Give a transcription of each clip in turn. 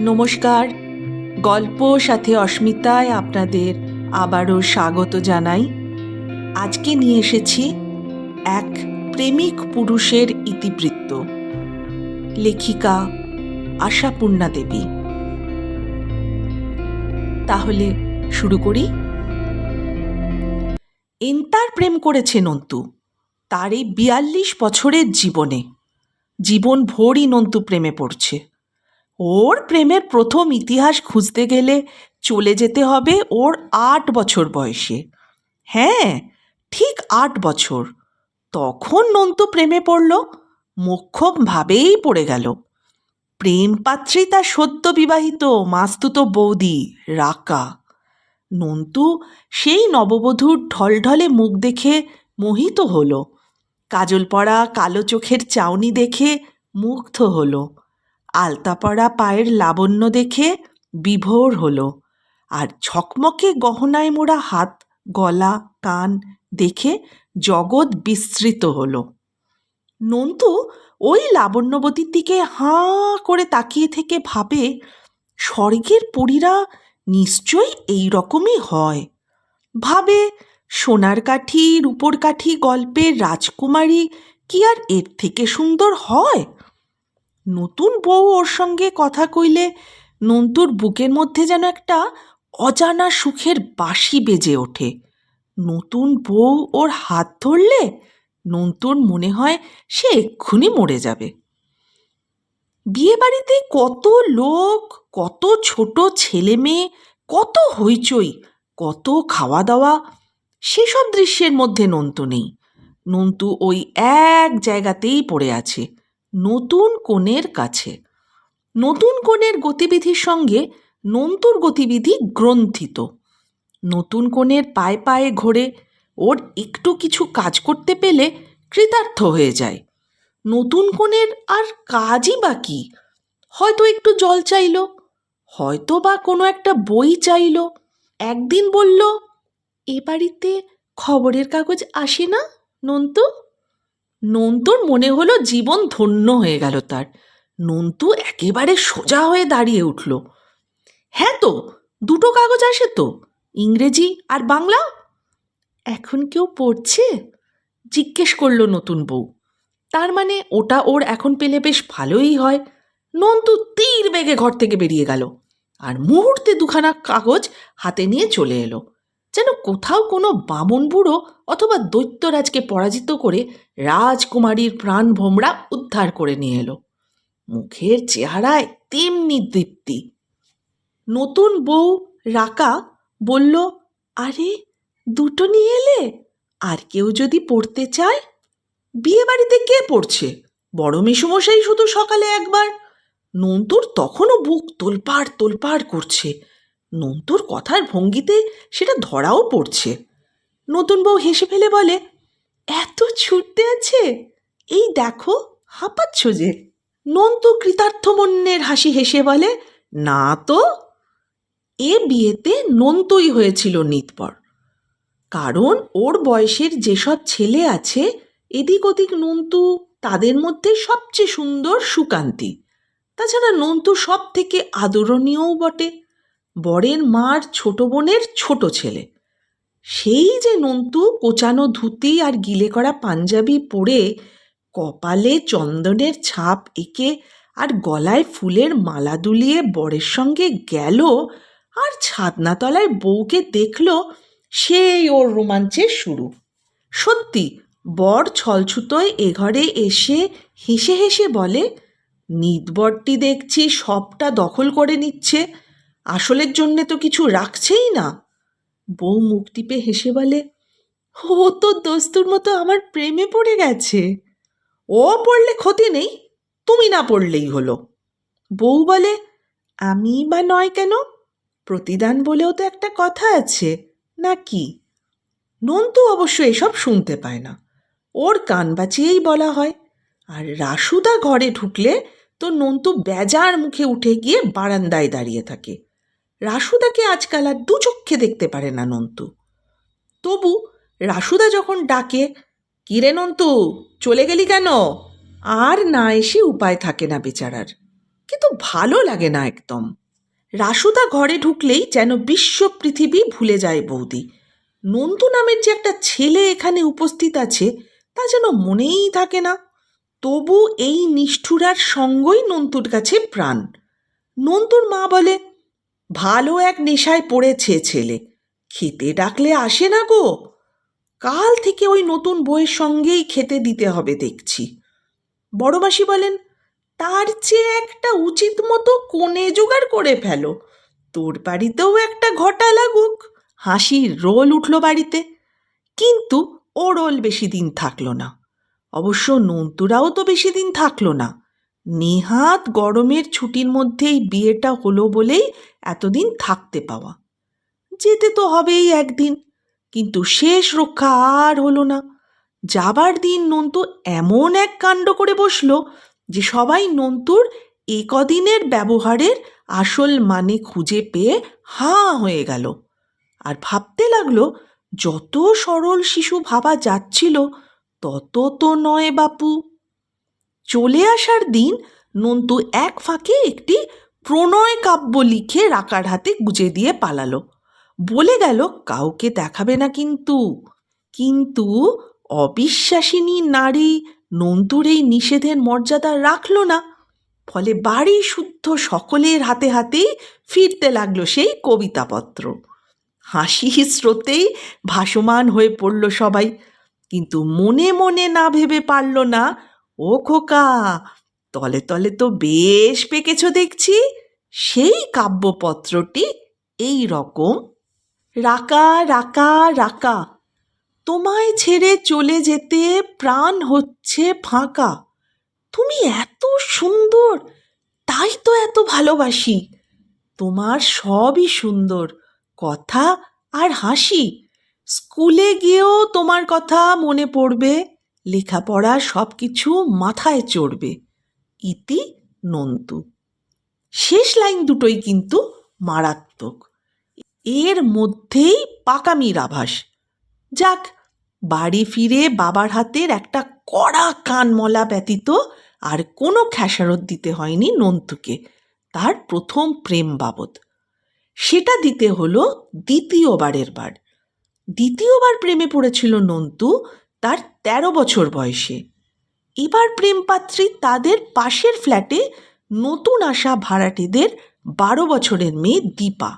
নমস্কার। গল্প সাথে অস্মিতায় আপনাদের আবারও স্বাগত জানাই। আজকে নিয়ে এসেছি এক প্রেমিক পুরুষের ইতিবৃত্ত, লেখিকা আশাপূর্ণা দেবী। তাহলে শুরু করি। এন্তার প্রেম করেছে নন্তু, তার এই বিয়াল্লিশ বছরের জীবনে। জীবন ভোরই নন্তু প্রেমে পড়ছে। ওর প্রেমের প্রথম ইতিহাস খুঁজতে গেলে চলে যেতে হবে ওর আট বছর বয়সে। হ্যাঁ ঠিক আট বছর। তখন নন্তু প্রেমে পড়ল মোক্ষমভাবেই পড়ে গেল। প্রেম পাত্রী তার সদ্য বিবাহিত, মাস্তুত বৌদি রাকা। নন্তু সেই নববধূর ঢলঢলে মুখ দেখে মোহিত হলো। কাজল পড়া কালো চোখের চাউনি দেখে মুগ্ধ হলো। আলতা পরা পায়ের লাবণ্য দেখে বিভোর হলো আর ঝকমকে গহনায় মোড়া হাত, গলা, কান দেখে জগৎ বিস্তৃত হলো। নন্তু ওই লাবণ্যবতীর দিকে হাঁ করে তাকিয়ে থেকে ভাবে, স্বর্গের পুরীরা নিশ্চয়ই এই রকমই হয়। ভাবে, সোনার কাঠি, রূপোর কাঠি, গল্পের রাজকুমারী কি আর এর থেকে সুন্দর হয়? নতুন বউ ওর সঙ্গে কথা কইলে নন্তুর বুকের মধ্যে যেন একটা অজানা সুখের বাসি বেজে ওঠে। নতুন বউ ওর হাত ধরলে নন্তুর মনে হয় সে এক্ষুনি মরে যাবে। বিয়ে বাড়িতে কত লোক, কত ছোট ছেলে মেয়ে, কত হইচই, কত খাওয়া দাওয়া সেসব দৃশ্যের মধ্যে নন্তু নেই। নন্তু ওই এক জায়গাতেই পড়ে আছে। নতুন কোণের কাছে। নতুন কোণের গতিবিধির সঙ্গে নন্তুর গতিবিধি গ্রন্থিত। নতুন কোণের পায়ে পায়ে ঘোরে ওর একটু কিছু কাজ করতে পেলে কৃতার্থ হয়ে যায়। নতুন কোণের আর কাজই বা কি? হয়তো একটু জল চাইলো, হয়তো বা কোনো একটা বই চাইলো, একদিন বলল, এ বাড়িতে খবরের কাগজ আসে না, নন্তু? নন্তুর মনে হলো জীবন ধন্য হয়ে গেল তার। নন্তু একেবারে সোজা হয়ে দাঁড়িয়ে উঠল। হ্যাঁ তো, দুটো কাগজ আসে তো, ইংরেজি আর বাংলা? এখন কেউ পড়ছে? জিজ্ঞেস করল নতুন বউ। তার মানে ওটা ওর এখন পেলে বেশ ভালোই হয়। নন্তু তীর বেগে ঘর থেকে বেরিয়ে গেল। আর মুহূর্তে দুখানা কাগজ হাতে নিয়ে চলে এলো। যেন কোথাও কোনো বামন বুড়ো অথবা দৈত্যরাজকে পরাজিত করে রাজকুমারীর প্রাণ ভোমরা উদ্ধার করে নিয়ে এলো। মুখের চেহারায় তেমনি দীপ্তি নতুন বউ রাকা বলল, আরে, দুটো নিয়ে এলে? আর কেউ যদি পড়তে চায়? বিয়ে বাড়িতে কে পড়ছে? বড় মেসুমশাই শুধু সকালে একবার। নন্তুর তখনও বুক তোলপাড় তোলপাড় করছে। নন্তুর কথার ভঙ্গিতে সেটা ধরাও পড়ছে। নতুন বউ হেসে ফেলে বলে, এত ছুটতে আছে? এই দেখো, হাঁপাচ্ছ যে। নন্তু কৃতার্থমন্যের হাসি হেসে বলে, না তো, এ বিয়েতে নন্তুই হয়েছিল নিতপর। কারণ ওর বয়সের যেসব ছেলে আছে, এদিক ওদিক নন্তু তাদের মধ্যে সবচেয়ে সুন্দর সুকান্তি। তাছাড়া নন্তু সব থেকে আদরণীয়ও বটে। বরের মার ছোট বোনের ছোট ছেলে। সেই যে নন্তু কোচানো ধুতি আর গিলে করা পাঞ্জাবি পরে কপালে চন্দনের ছাপ এঁকে আর গলায় ফুলের মালা দুলিয়ে বরের সঙ্গে গেল আর ছাদনাতলায় বউকে দেখল, সেই ওর রোমাঞ্চের শুরু। সত্যি, বর ছলছুতোয় এ ঘরে এসে হেসে হেসে বলে, নিদবরটি দেখছি সবটা দখল করে নিচ্ছে। আসলের জন্যে তো কিছু রাখছেই না। বউ মুখ টিপে হেসে বলে, ও তো দস্তুর মতো আমার প্রেমে পড়ে গেছে। ও পড়লে ক্ষতি নেই, তুমি না পড়লেই হলো। বউ বলে, আমি বা নয় কেন? প্রতিদান বলেও তো একটা কথা আছে, না কি? নন্তু অবশ্য এসব শুনতে পায় না। ওর কান বাঁচিয়েই বলা হয়, আর রাসুদা ঘরে ঢুকলে তো নন্তু বেজার মুখে উঠে গিয়ে বারান্দায় দাঁড়িয়ে থাকে। রাসুদাকে আজকাল আর দু চক্ষে দেখতে পারে না নন্তু। তবু রাসুদা যখন ডাকে, কিরে নন্তু, চলে গেলি কেন? আর না এসে উপায় থাকে না বেচারার। কিন্তু ভালো লাগে না একদম। রাসুদা ঘরে ঢুকলেই যেন বিশ্ব পৃথিবী ভুলে যায় বৌদি। নন্দু নামের যে একটা ছেলে এখানে উপস্থিত আছে, তা যেন মনেই থাকে না। তবু এই নিষ্ঠুরার সঙ্গই নন্তুর কাছে প্রাণ। নন্তুর মা বলে ভালো এক নেশায় পড়েছে ছেলে। খেতে ডাকলে আসে না গো। কাল থেকে ওই নতুন বইয়ের সঙ্গেই খেতে দিতে হবে দেখছি। বড় মাসি বলেন, তার চেয়ে একটা উচিত মতো কোণে জোগাড় করে ফেলো। তোর বাড়িতেও একটা ঘটা লাগুক। হাসির রোল উঠল বাড়িতে। কিন্তু ও রোল বেশি দিন থাকল না। অবশ্য নন্তুরাও তো বেশি দিন থাকল না। নেহাত গরমের ছুটির মধ্যেই বিয়েটা হলো বলেই এতদিন থাকতে পাওয়া। যেতে তো হবেই একদিন, কিন্তু শেষ রক্ষা আর হলো না। যাবার দিন নন্তু এমন এক কাণ্ড করে বসল যে সবাই নন্তুর এ কদিনের ব্যবহারের আসল মানে খুঁজে পেয়ে হাঁ হয়ে গেল। আর ভাবতে লাগল, যত সরল শিশু ভাবা যাচ্ছিল, তত তো নয় বাপু। চলে আসার দিন নন্তু এক ফাঁকে একটি প্রণয় কাব্য লিখে রাকার হাতে গুজে দিয়ে পালালো। বলে গেল, কাউকে দেখাবে না কিন্তু। কিন্তু অবিশ্বাসিনী নারী নন্তুর এই নিষেধের মর্যাদা রাখল না। ফলে বাড়ি শুদ্ধ সকলের হাতে হাতেই ফিরতে লাগল সেই কবিতাপত্র। হাসি স্রোতেই ভাসমান হয়ে পড়ল সবাই। কিন্তু মনে মনে না ভেবে পারল না ও খোকা তলে তলে তো বেশ পেকেছ দেখছি। সেই কাব্যপত্রটি এই রকম। রাকা রাকা রাকা, তোমায় ছেড়ে চলে যেতে প্রাণ হচ্ছে ফাঁকা। তুমি এত সুন্দর, তাই তো এত ভালোবাসি। তোমার সবই সুন্দর, কথা আর হাসি। স্কুলে গিয়েও তোমার কথা মনে পড়বে। লেখাপড়া সব কিছু মাথায় চড়বে। ইতি নন্তু। শেষ লাইন দুটোই কিন্তু মারাত্মক। এর মধ্যেই পাকামির আভাস। যাক, বাড়ি ফিরে বাবার হাতের একটা কড়া কানমলা ব্যতীত আর কোনো খেসারত দিতে হয়নি নন্তুকে, তার প্রথম প্রেম বাবদ। সেটা দিতে হলো দ্বিতীয়বারের বার। দ্বিতীয়বার প্রেমে পড়েছিল নন্তু তার তেরো বছর বয়সে। এবার প্রেমপাত্রী তাদের পাশের ফ্ল্যাটে নতুন আসা ভাড়াটেদের বারো বছরের মেয়ে দীপা।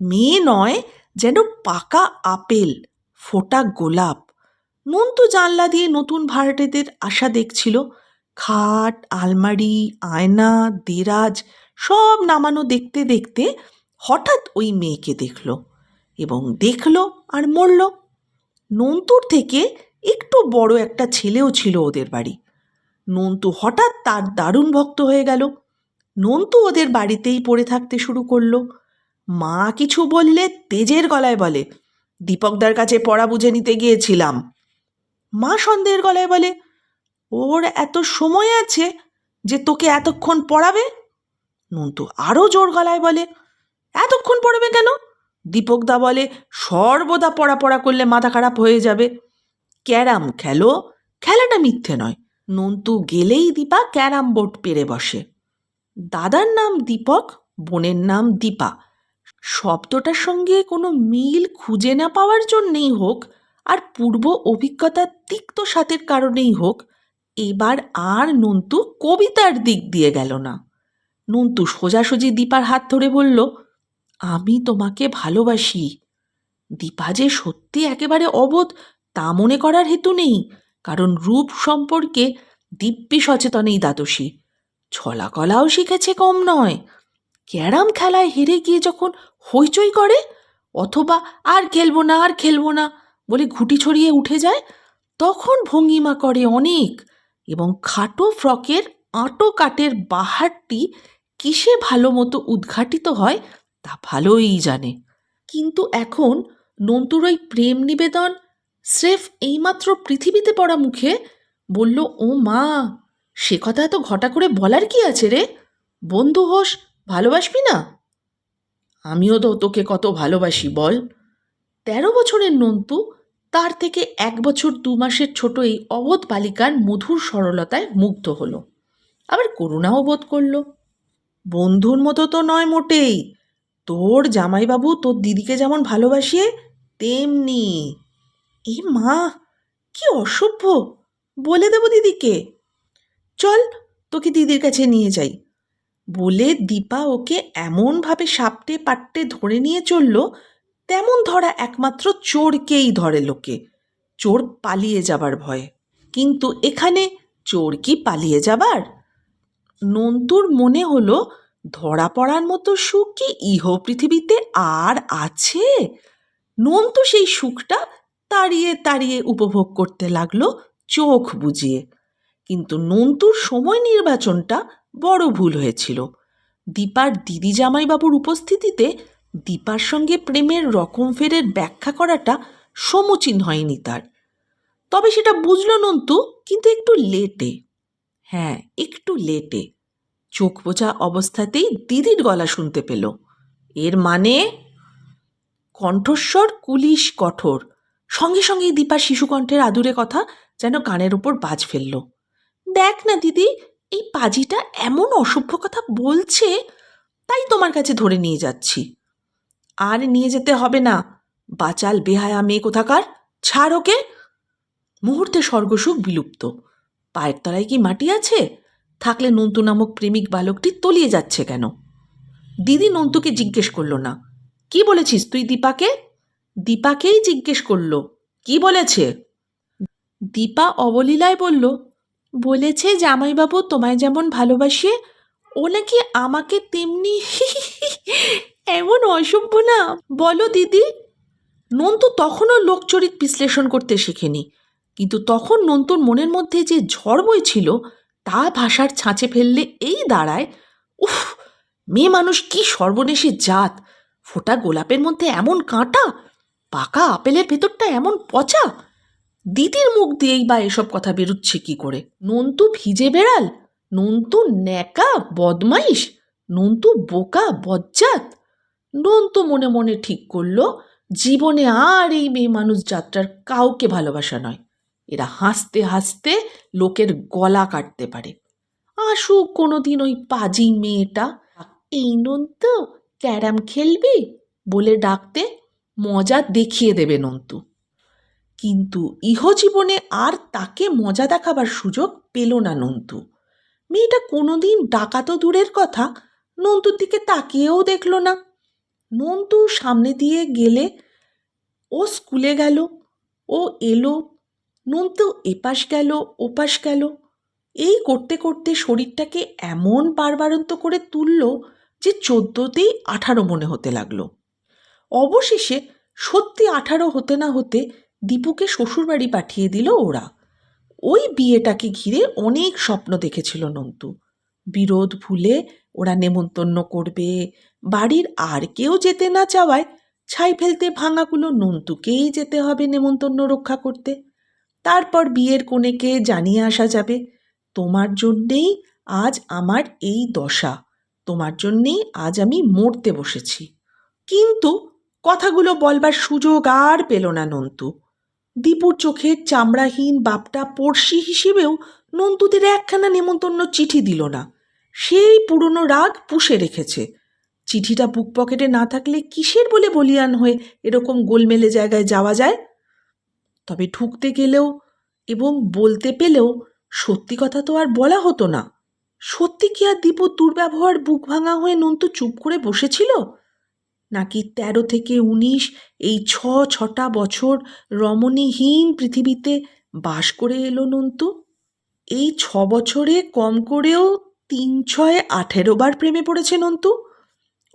মেয়ে নয়, যেন পাকা আপেল, ফোটা গোলাপ। নন্তু জানলা দিয়ে নতুন ভাড়াটেদের আশা দেখছিল। খাট, আলমারি, আয়না, দেরাজ, সব নামানো দেখতে দেখতে হঠাৎ ওই মেয়েকে দেখল এবং দেখল আর মরল। নন্তুর থেকে একটু বড় একটা ছেলেও ছিল ওদের বাড়ি। নন্তু হঠাৎ তার দারুণ ভক্ত হয়ে গেল। নন্তু ওদের বাড়িতেই পড়ে থাকতে শুরু করল। মা কিছু বললে তেজের গলায় বলে, দীপকদার কাছে পড়া বুঝে নিতে গিয়েছিলাম। মা সন্দেহের গলায় বলে, ওর এত সময় আছে যে তোকে এতক্ষণ পড়াবে? নন্তু আরও জোর গলায় বলে, এতক্ষণ পড়বে কেন? দীপকদা বলে, সর্বদা পড়া পড়া করলে মাথা খারাপ হয়ে যাবে। ক্যারাম খেলো, খেলাটা মিথ্যে নয়। নন্তু গেলেই দীপা ক্যারাম বোর্ড পেরে বসে। দাদার নাম দীপক, বোনের নাম দীপা। শব্দটার সঙ্গে কোনো মিল খুঁজে না পাওয়ার জন্যেই হোক, আর পূর্ব অভিজ্ঞতার তিক্ত স্বাদের কারণেই হোক, এবার আর নন্তু কবিতার দিক দিয়ে গেল না। নন্তু সোজাসুজি দীপার হাত ধরে বলল আমি তোমাকে ভালোবাসি। দীপা যে সত্যি একেবারে অবোধ, তা মনে করার হেতু নেই, কারণ রূপ সম্পর্কে দিব্যি সচেতনেই দ্বাদশী। ছলাকলাও শিখেছে কম নয়। ক্যারাম খেলায় হেরে গিয়ে যখন হইচই করে, অথবা আর খেলব না, আর খেলব না বলে ঘুটি ছড়িয়ে উঠে যায়, তখন ভঙ্গিমা করে অনেক এবং খাটো ফ্রকের আঁটো কাটের বাহারটি কিসে ভালো মতো উদ্ঘাটিত হয় তা ভালোই জানে। কিন্তু এখন নন্তুর ওই প্রেম নিবেদন স্রেফ এইমাত্র পৃথিবীতে পড়া মুখে বলল, ও মা, সে কথা এত ঘটা করে বলার কি আছে রে? বন্ধু হোস, ভালোবাসবি না? আমিও তো তোকে কত ভালোবাসি, বল। তেরো বছরের নন্তু তার থেকে এক বছর দু মাসের ছোট এই অবোধ বালিকার মধুর সরলতায় মুগ্ধ হলো। আবার করুণাও বোধ করল। বন্ধুর মতো তো নয় মোটেই। তোর জামাইবাবু তোর দিদিকে যেমন ভালোবাসে, তেমনি। এ মা, কি অসভ্য। বলে দেবো দিদিকে। চল, তোকে দিদির কাছে নিয়ে যাই। বলে দীপা ওকে এমনভাবে সাপটে পাট্টে ধরে নিয়ে চলল, তেমন ধরা একমাত্র চোরকেই ধরে লোকে। চোর পালিয়ে যাবার ভয়ে। কিন্তু এখানে চোর কি পালিয়ে যাবার? নন্তুর মনে হলো ধরা পড়ার মতো সুখ কি ইহ পৃথিবীতে আর আছে? নন্তু সেই সুখটা তাড়িয়ে তাড়িয়ে উপভোগ করতে লাগল চোখ বুজিয়ে। কিন্তু নন্তুর সময় নির্বাচনটা বড় ভুল হয়েছিল। দীপার দিদি জামাইবাবুর উপস্থিতিতে দীপার সঙ্গে প্রেমের রকম ফেরের ব্যাখ্যা করাটা সমীচীন হয়নি তার। তবে সেটা বুঝলো নন্তু, কিন্তু একটু লেটে। হ্যাঁ একটু লেটে। চোখ বোঝা অবস্থাতেই দিদির গলা শুনতে পেল। এর মানে? কণ্ঠস্বর কুলিশ কঠোর। সঙ্গে সঙ্গেই দীপার শিশুকণ্ঠের আদুরে কথা যেন কানের ওপর বাজ ফেলল। দেখ না দিদি, এই পাজিটা এমন অসভ্য কথা বলছে, তাই তোমার কাছে ধরে নিয়ে যাচ্ছি। আর নিয়ে যেতে হবে না। বাচাল বেহায়া মেয়ে কোথাকার? ছাড় ওকে। মুহূর্তে স্বর্গসুখ বিলুপ্ত। পায়ের তলায় কি মাটি আছে? থাকলে নন্তু নামক প্রেমিক বালকটি তলিয়ে যাচ্ছে কেন? দিদি নন্তুকে জিজ্ঞেস করল না। কি বলেছিস তুই দীপাকে? দীপাকেই জিজ্ঞেস করল। কি বলেছে? দীপা অবলীলায় বলল, বলেছে জামাইবাবু তোমায় যেমন ভালোবাসে, ও নাকি আমাকে তেমনি এমন অসভ্য না। বলো দিদি। নন্তু তখনও লোকচরিত বিশ্লেষণ করতে শেখেনি, কিন্তু তখন নন্তুর মনের মধ্যে যে ঝড় বইছিল তা ভাষার ছাঁচে ফেললে এই দাঁড়ায়। উফ, মেয়ে মানুষ কি সর্বনেশী জাত। ফোটা গোলাপের মধ্যে এমন কাঁটা, পাকা আপেলের ভেতরটা এমন পচা। দিদির মুখ দিয়েই বা এসব কথা বেরুচ্ছে কি করে? নন্তু ভিজে বেড়াল, নন্তু ন্যাকা বদমাইশ, নন্তু বোকা বজ্জাত। নন্তু মনে মনে ঠিক করল, জীবনে আর এই মেয়ে মানুষ যাত্রার কাউকে ভালোবাসা নয়। এরা হাসতে হাসতে লোকের গলা কাটতে পারে। আসুক কোনোদিন ওই পাজি মেয়েটা। এই নন্তু, ক্যারাম খেলবি? বলে ডাকতে মজা দেখিয়ে দেবে নন্তু। কিন্তু ইহজীবনে আর তাকে মজা দেখাবার সুযোগ পেল না নন্তু। মেয়েটা কোনোদিন ডাকা তো দূরের কথা নন্তুর দিকে তাকিয়েও দেখল না। নন্তু সামনে দিয়ে গেলে ও স্কুলে গেল, ও এলো নন্তু এপাশ গেল, ওপাশ গেল। এই করতে করতে শরীরটাকে এমন বারবারন্ত করে তুলল যে চোদ্দোতেই আঠারো মনে হতে লাগল। অবশেষে সত্যি আঠারো হতে না হতে দীপুকে শ্বশুরবাড়ি পাঠিয়ে দিল ওরা। ওই বিয়েটাকে ঘিরে অনেক স্বপ্ন দেখেছিল নন্তু। বিরোধ ভুলে ওরা নেমন্তন্ন করবে, বাড়ির আর কেউ যেতে না চাওয়ায় ছাই ফেলতে ভাঙাগুলো নন্তুকেই যেতে হবে নেমন্তন্ন রক্ষা করতে। তারপর বিয়ের কোণেকে জানিয়ে আসা যাবে, তোমার জন্যেই আজ আমার এই দশা, তোমার জন্যেই আজ আমি মরতে বসেছি। কিন্তু কথাগুলো বলবার সুযোগ আর পেল না নন্তু। দীপুর চোখের চামড়াহীন বাপটা পড়শি হিসেবেও নন্তুদের একখানা নেমন্তন্ন চিঠি দিল না। সেই পুরনো রাগ পুষে রেখেছে। চিঠিটা বুক পকেটে না থাকলে কিসের বলে বলিয়ান হয়ে এরকম গোলমেলে জায়গায় যাওয়া যায়? তবে ঢুকতে গেলেও এবং বলতে পেলেও সত্যি কথা তো আর বলা হতো না। সত্যি কি আর দীপুর দুর্ব্যবহার বুক ভাঙা হয়ে নন্তু চুপ করে বসেছিল? নাকি তেরো থেকে উনিশ এই ছ ছটা বছর রমণীহীন পৃথিবীতে বাস করে এলো নন্তু? এই ছ বছরে কম করেও তিন ছয় আঠেরো বার প্রেমে পড়েছে নন্তু।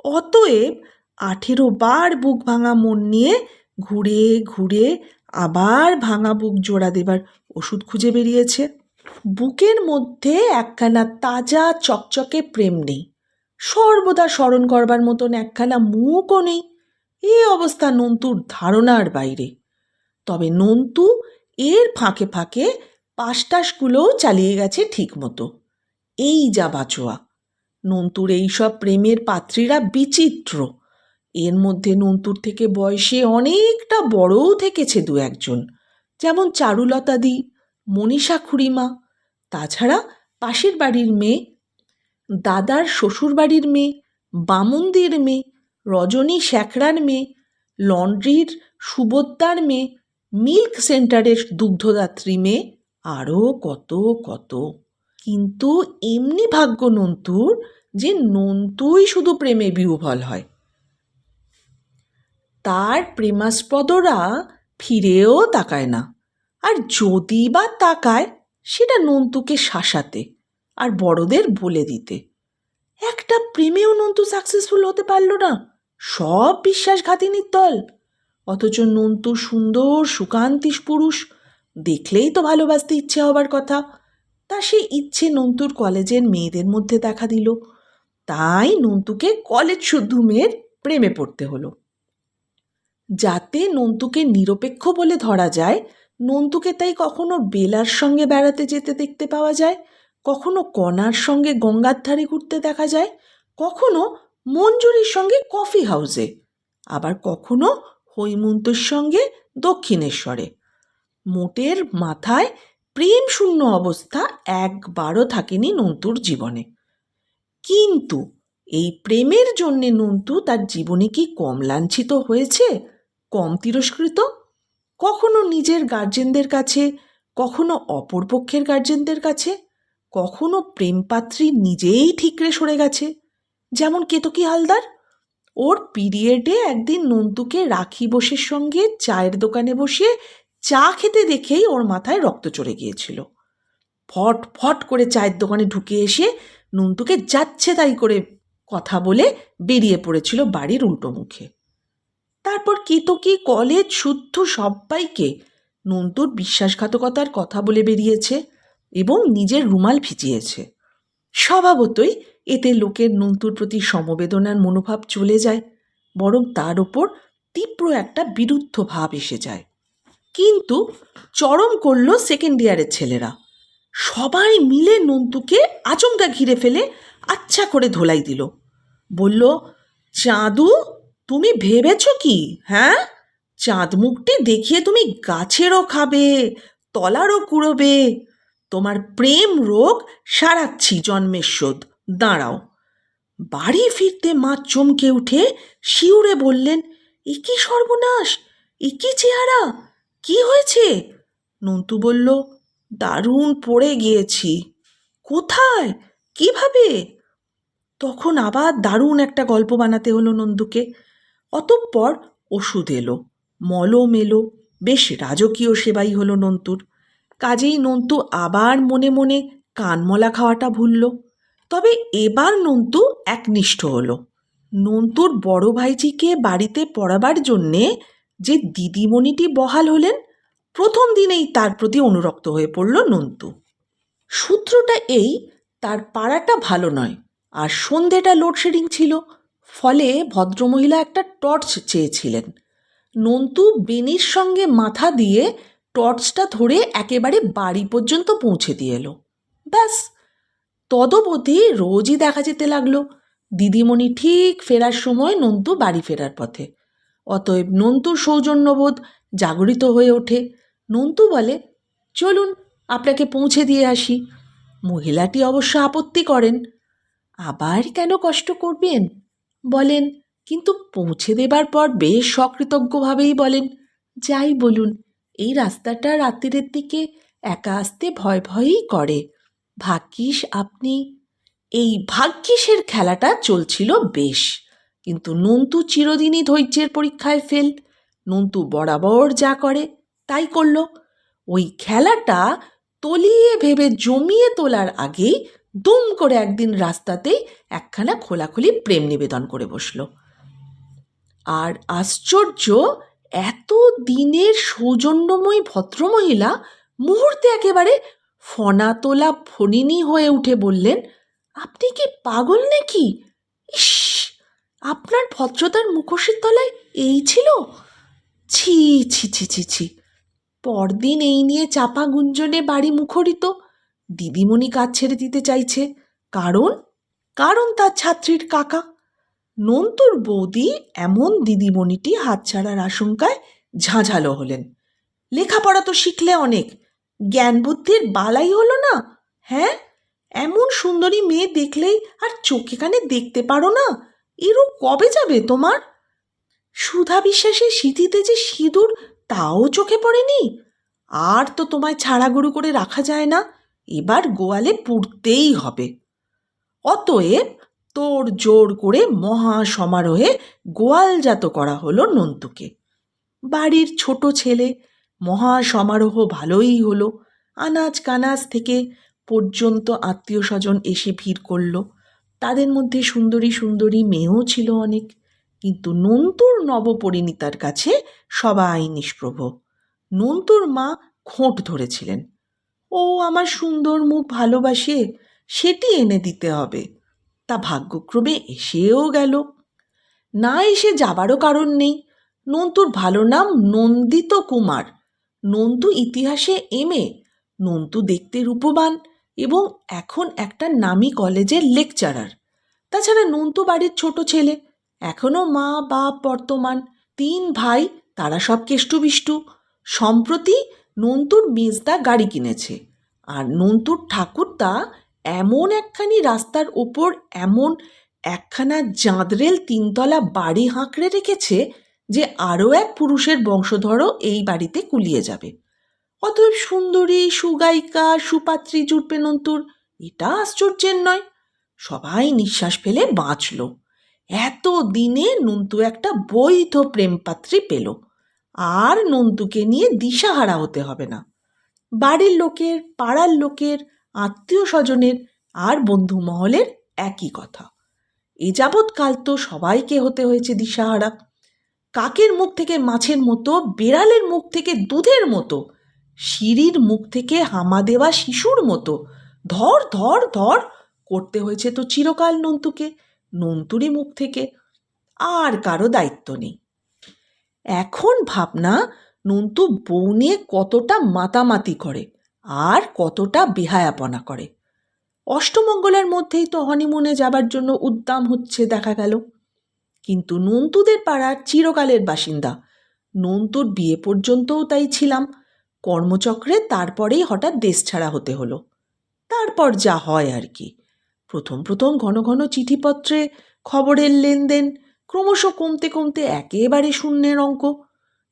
অতএব আঠেরো বার বুক ভাঙা মন নিয়ে ঘুরে ঘুরে আবার ভাঙা বুক জোড়া দেবার ওষুধ খুঁজে বেরিয়েছে। বুকের মধ্যে একখানা তাজা চকচকে প্রেম নেই। সর্বদা স্মরণ করবার মতন একখানা মুখও নেই। এ অবস্থা নন্তুর ধারণার বাইরে। তবে নন্তু এর ফাঁকে ফাঁকে পাশটাশগুলোও চালিয়ে গেছে ঠিক মতো এই যা বাঁচোয়া। নন্তুর এইসব প্রেমের পাত্রীরা বিচিত্র। এর মধ্যে নন্তুর থেকে বয়সে অনেকটা বড়ও থেকেছে দু একজন। যেমন চারুলতাদি মনীষা খুড়িমা, তাছাড়া পাশের বাড়ির মেয়ে, দাদার শ্বশুরবাড়ির মেয়ে, বামুনদের মেয়ে, রজনী শ্যাকরার মেয়ে, লন্ড্রির সুবোদ্দার মেয়ে, মিল্ক সেন্টারের দুগ্ধদাত্রী মেয়ে, আরও কত কত। কিন্তু এমনি ভাগ্য নন্তুর যে নন্তুই শুধু প্রেমে বিহ্বল হয়। তার প্রেমাস্পদরা ফিরেও তাকায় না। আর যদি বা তাকায়, সেটা নন্তুকে শাসাতে আর বড়দের বলে দিতে। একটা প্রেমেও নন্তু সাকসেসফুল হতে পারল না। সব বিশ্বাসঘাতিনীর দল। অথচ নন্তু সুন্দর সুকান্তিস পুরুষ। দেখলেই তো ভালোবাসতে ইচ্ছে হবার কথা। তা সে ইচ্ছে নন্তুর কলেজের মেয়েদের মধ্যে দেখা দিল। তাই নন্তুকে কলেজ শুদ্ধ মেয়ের প্রেমে পড়তে হলো। যাতে নন্তুকে নিরপেক্ষ বলে ধরা যায়, নন্তুকে তাই কখনো বেলার সঙ্গে বেড়াতে যেতে দেখতে পাওয়া যায়, কখনো কণার সঙ্গে গঙ্গার ধারে ঘুরতে দেখা যায়, কখনো মঞ্জুরির সঙ্গে কফি হাউসে, আবার কখনো হৈমন্তর সঙ্গে দক্ষিণেশ্বরে। মোটের মাথায় প্রেম শূন্য অবস্থা একবারও থাকেনি নন্তুর জীবনে। কিন্তু এই প্রেমের জন্যে নন্তু তার জীবনে কি কম লাঞ্ছিত হয়েছে? কম তিরস্কৃত? কখনো নিজের গার্জেনদের কাছে? কখনো অপর পক্ষের গার্জেনদের কাছে? কখনো প্রেমপাত্রী নিজেই ঠিকরে সরে গেছে? যেমন কেতকি হালদার? ওর পিরিয়ডে একদিন নন্তুকে রাখি বোসের সঙ্গে চায়ের দোকানে বসিয়ে চা খেতে দেখেই ওর মাথায় রক্ত চড়ে গিয়েছিল। ফট ফট করে চায়ের দোকানে ঢুকে এসে নন্তুকে যাচ্ছে তাই করে কথা বলে বেরিয়ে পড়েছিল বাড়ির উল্টো মুখে। তারপর কেতকী কলেজ, শুদ্ধ সবাইকে নন্তুর বিশ্বাসঘাতকতার কথা বলে বেরিয়েছে এবং নিজের রুমাল ভিজিয়েছে। স্বভাবতই এতে লোকের নন্তুর প্রতি সমবেদনার মনোভাব চলে যায়, বরং তার ওপর তীব্র একটা বিরুদ্ধ ভাব এসে যায়। কিন্তু চরম করল সেকেন্ড ইয়ারের ছেলেরা। সবাই মিলে নন্তুকে আচমকা ঘিরে ফেলে আচ্ছা করে ধোলাই দিল। বলল, চাঁদু তুমি ভেবেছ কি? হ্যাঁ? চাঁদ মুখটি দেখিয়ে তুমি গাছেরও খাবে, তলারও কুড়োবে। তোমার প্রেম রোগ সারাচ্ছি জন্মের শোধ। দাঁড়াও। বাড়ি ফিরতে মা চমকে উঠে শিউরে বললেন, এ কি সর্বনাশ? এ কি চেহারা? কি হয়েছে? নন্তু বলল, দারুণ পড়ে গিয়েছি। কোথায়? কীভাবে? তখন আবার দারুণ একটা গল্প বানাতে হলো নন্দুকে। অতঃপর ওষুধ এলো, মলম এলো, বেশ রাজকীয় সেবাই হলো নন্তুর। কাজেই নন্তু আবার মনে মনে কানমলা খাওয়াটা ভুলল। তবে এবার নন্তু একনিষ্ঠ হলো। নন্তুর বড় ভাইজিকে বাড়িতে পড়াবার জন্যে যে দিদিমণিটি বহাল হলেন, প্রথম দিনেই তার প্রতি অনুরক্ত হয়ে পড়ল নন্তু। সূত্রটা এই, তার পাড়াটা ভালো নয়, আর সন্ধেটা লোডশেডিং ছিল। ফলে ভদ্রমহিলা একটা টর্চ চেয়েছিলেন। নন্তু বেনির সঙ্গে মাথা দিয়ে টর্চটা ধরে একেবারে বাড়ি পর্যন্ত পৌঁছে দিয়ে এলো। ব্যাস, তদবধি রোজই দেখা যেতে লাগল। দিদিমণি ঠিক ফেরার সময় নন্তু বাড়ি ফেরার পথে। অতএব নন্তুর সৌজন্যবোধ জাগরিত হয়ে ওঠে। নন্তু বলে, চলুন, আপনাকে পৌঁছে দিয়ে আসি। মহিলাটি অবশ্য আপত্তি করেন। আবার কেন কষ্ট করবেন? বলেন, কিন্তু পৌঁছে দেবার পর বেশ সকৃতজ্ঞভাবেই বলেন, যাই বলুন, এই রাস্তাটা রাত্রিরের দিকে একা আসতে ভয় ভয়ই করে। ভাগ্যিস আপনি এই ভাগ্যিসের খেলাটা চলছিল বেশ, কিন্তু নন্তু চিরদিনই ধৈর্যের পরীক্ষায় ফেল নন্তু বরাবর যা করে, তাই করল। ওই খেলাটা তলিয়ে ভেবে জমিয়ে তোলার আগেই দুম করে একদিন রাস্তাতেই একখানা খোলাখুলি প্রেম নিবেদন করে বসল। আর আশ্চর্য, এত দিনের সৌজন্যময়ী ভদ্রমহিলা মুহূর্তে একেবারে ফনা তোলা ফণিনী হয়ে উঠে বললেন, আপনি কি পাগল নাকি? ইস, আপনার ভদ্রতার মুখোশের তলায় এই ছিল? ছি ছি ছি ছি ছি, পরদিন এই নিয়ে চাপা গুঞ্জনে বাড়ি মুখরিত। দিদিমণি কাজ ছেড়ে দিতে চাইছে। কারণ? কারণ তার ছাত্রীর কাকা। নন্তুর বৌদি এমন দিদিমণিটি হাতছাড়ার আশঙ্কায় ঝাঁঝালো হলেন। লেখাপড়া তো শিখলে অনেক। জ্ঞান বুদ্ধির বালাই হলো না হ্যাঁ? এমন সুন্দরী মেয়ে দেখলেই আর চোখে কানে দেখতে পারো না। এরও কবে যাবে তোমার? সুধা বিশ্বাসের সিঁথিতে যে সিঁদুর, তাও চোখে পড়েনি? আর তো তোমায় ছাড়াগুড়ু করে রাখা যায় না। এবার গোয়ালে পুড়তেই হবে। অতএব তোর জোর করে মহা সমারোহে গোয়ালজাত করা হলো নন্তুকে। বাড়ির ছোট ছেলে মহা সমারোহ ভালোই হলো। আনাজ কানাজ থেকে পর্যন্ত আত্মীয় স্বজন এসে ভিড় করল। তাদের মধ্যে সুন্দরী সুন্দরী মেয়েও ছিল অনেক। কিন্তু নন্তুর নবপরিণীতার কাছে সবাই নিষ্প্রভ। নন্তুর মা খোঁট ধরেছিলেন। ও আমার সুন্দর মুখ ভালোবাসে, সেটি এনে দিতে হবে। তা ভাগ্যক্রমে এসেও গেল। না এসে যাবারও কারণ নেই। নন্তুর ভালো নাম নন্দিত কুমার। নন্তু ইতিহাসে এমএ নন্তু দেখতে রূপবান এবং এখন একটা নামী কলেজের লেকচারার। তাছাড়া নন্তু বাড়ির ছোট ছেলে। এখনও মা, বাপ, বর্তমান তিন ভাই, তারা সব কেষ্টবিষ্টু। সম্প্রতি নন্তুর মেজদা গাড়ি কিনেছে। আর নন্তুর ঠাকুরদা এমন একখানি রাস্তার ওপর এমন একখানা জাঁদরেল তিনতলা বাড়ি হাঁকড়ে রেখেছে যে আরও এক পুরুষের বংশধরও এই বাড়িতে কুলিয়ে যাবে। অতএব সুন্দরী, সুগায়িকা, সুপাত্রী জুটবে নন্তুর, এটা আশ্চর্যের নয়। সবাই নিঃশ্বাস ফেলে বাঁচল। এত দিনে নন্তু একটা বৈধ প্রেমপাত্রী পেল। আর নন্তুকে নিয়ে দিশাহারা হতে হবে না। বাড়ির লোকের, পাড়ার লোকের, আত্মীয় স্বজনের আর বন্ধু মহলের একই কথা। এ যাবৎকাল তো সবাইকে হতে হয়েছে দিশাহারা। কাকের মুখ থেকে মাছের মতো, বেড়ালের মুখ থেকে দুধের মতো, সিঁড়ির মুখ থেকে হামা দেওয়া শিশুর মতো, ধর ধর ধর করতে হয়েছে তো চিরকাল নন্তুকে, নন্তুরই মুখ থেকে। আর কারও দায়িত্ব নেই। এখন ভাবনা নন্তু বউ নিয়ে কতটা মাতামাতি করে আর কতটা বেহায়াপনা করে। অষ্টমঙ্গলার মধ্যেই তো হনিমুনে যাবার জন্য উদ্দাম হচ্ছে দেখা গেল। কিন্তু নন্তুদের পাড়ার চিরকালের বাসিন্দা। নন্তুর বিয়ে পর্যন্তও তাই ছিলাম। কর্মচক্রে তারপরেই হঠাৎ দেশ ছাড়া হতে হলো। তারপর যা হয় আর কি। প্রথম প্রথম ঘন ঘন চিঠিপত্রে খবরের লেনদেন ক্রমশ কমতে কমতে একেবারে শূন্যের অঙ্ক।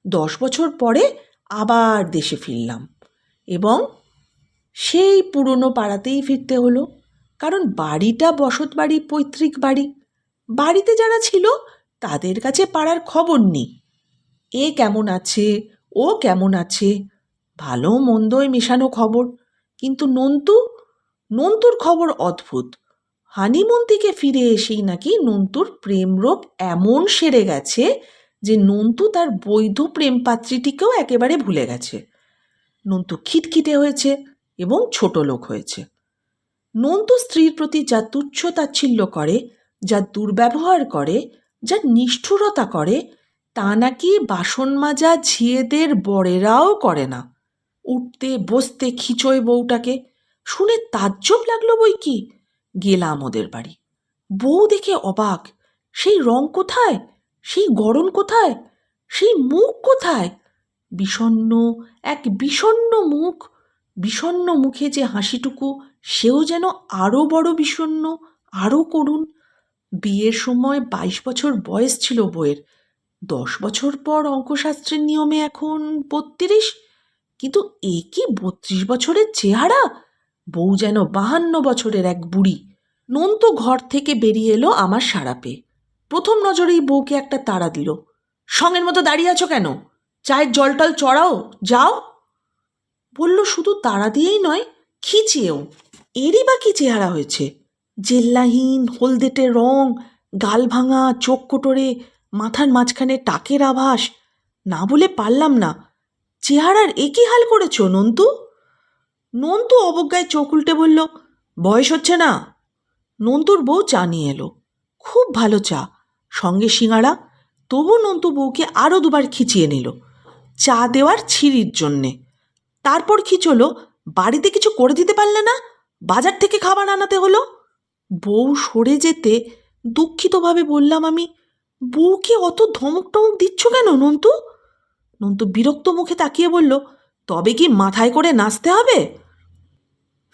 দশ বছর পরে আবার দেশে ফিরলাম এবং সেই পুরনো পাড়াতেই ফিরতে হলো। কারণ বাড়িটা বসত বাড়ি, পৈতৃক বাড়ি। বাড়িতে যারা ছিল, তাদের কাছে পাড়ার খবর নেই। এ কেমন আছে, ও কেমন আছে, ভালো মন্দই মেশানো খবর। কিন্তু নন্তু, নন্তুর খবর অদ্ভুত। হানিমুন থেকে ফিরে এসেই নাকি নন্তুর প্রেম রোগ এমন সেরে গেছে যে নন্তু তার বৈধ প্রেম পাত্রীটিকেও একেবারে ভুলে গেছে। নন্তু খিটখিটে হয়েছে এবং ছোট লোক হয়েছে। নন্তু স্ত্রীর প্রতি যা তুচ্ছ তাচ্ছিল্য করে, যা দুর্ব্যবহার করে, যা নিষ্ঠুরতা করে, তা নাকি বাসন মাজা ঝিয়েদের বড়েরাও করে না। উঠতে, বসতে খিচোয় বউটাকে। শুনে তাজ্জব লাগল বই কি? গেলাম ওদের বাড়ি। বউ দেখে অবাক, সেই রং কোথায়? সেই গরম কোথায়? সেই মুখ কোথায়? বিষণ্ন এক বিষণ্ন মুখ বিষণ্ন মুখে যে হাসিটুকু, সেও যেন আরও বড় বিষণ্ন আরও করুণ। বিয়ের সময় বাইশ বছর বয়স ছিল বইয়ের দশ বছর পর অঙ্কশাস্ত্রের নিয়মে এখন বত্রিশ, কিন্তু এ কি বত্রিশ বছরের চেহারা? বউ যেন বাহান্ন বছরের এক বুড়ি। নন্ত ঘর থেকে বেরিয়ে এলো আমার সারা পেয়ে প্রথম নজরেই বউকে একটা তাড়া দিল। সঙ্গের মতো দাঁড়িয়ে আছো কেন? চায়ের জল টল চড়াও, যাও। বলল, শুধু তাড়া দিয়েই নয়, খিচিয়েও। এরই বা কি চেহারা হয়েছে? জেল্লাহীন, হলদেটে রং, গাল ভাঙা, চোখ কোটরে, মাথার মাঝখানে টাকের আভাস। না বলে পারলাম না। চেহারার একই হাল করেছ, নন্তু? নন্তু অবজ্ঞায় চোখ উল্টে বলল, বয়স হচ্ছে না? নন্তুর বউ চা নিয়ে এলো। খুব ভালো চা। সঙ্গে সিঙাড়া তবু নন্তু বউকে আরও দুবার খিচিয়ে নিল, চা দেওয়ার ছিঁড়ির জন্যে। তারপর খিচলো, বাড়িতে কিছু করে দিতে পারলে না? বাজার থেকে খাবার আনাতে হলো? বউ সরে যেতে দুঃখিতভাবে বললাম, আমি, বউকে অত ধমক টমক দিচ্ছ কেন নন্তু? নন্তু বিরক্ত মুখে তাকিয়ে বলল, তবে কি মাথায় করে নাচতে হবে?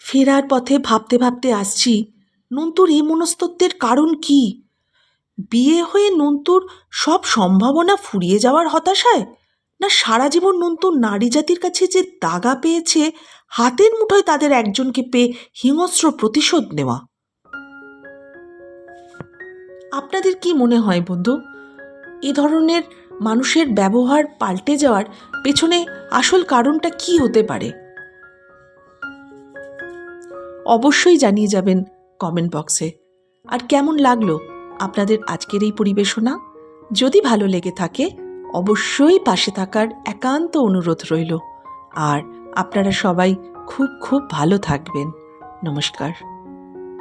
ফেরার পথে ভাবতে ভাবতে আসছি, নন্তুর এই মনস্তত্বের কারণ কি? বিয়ে হয়ে নন্তুর সব সম্ভাবনা ফুরিয়ে যাওয়ার হতাশায়? না সারা জীবন নন্তুর নারী জাতির কাছে যে দাগা পেয়েছে, হাতের মুঠোয় তাদের একজনকে পেয়ে হিংস্র প্রতিশোধ নেওয়া? আপনাদের কি মনে হয় বন্ধু? এ ধরনের মানুষের ব্যবহার পাল্টে যাওয়ার পেছনে আসল কারণটা কি হতে পারে? অবশ্যই জানিয়ে যাবেন কমেন্ট বক্সে আর কেমন লাগল আপনাদের আজকের এই পরিবেশনা? যদি ভালো লেগে থাকে, অবশ্যই পাশে থাকার একান্ত অনুরোধ রইল। আর আপনারা সবাই খুব খুব ভালো থাকবেন। নমস্কার।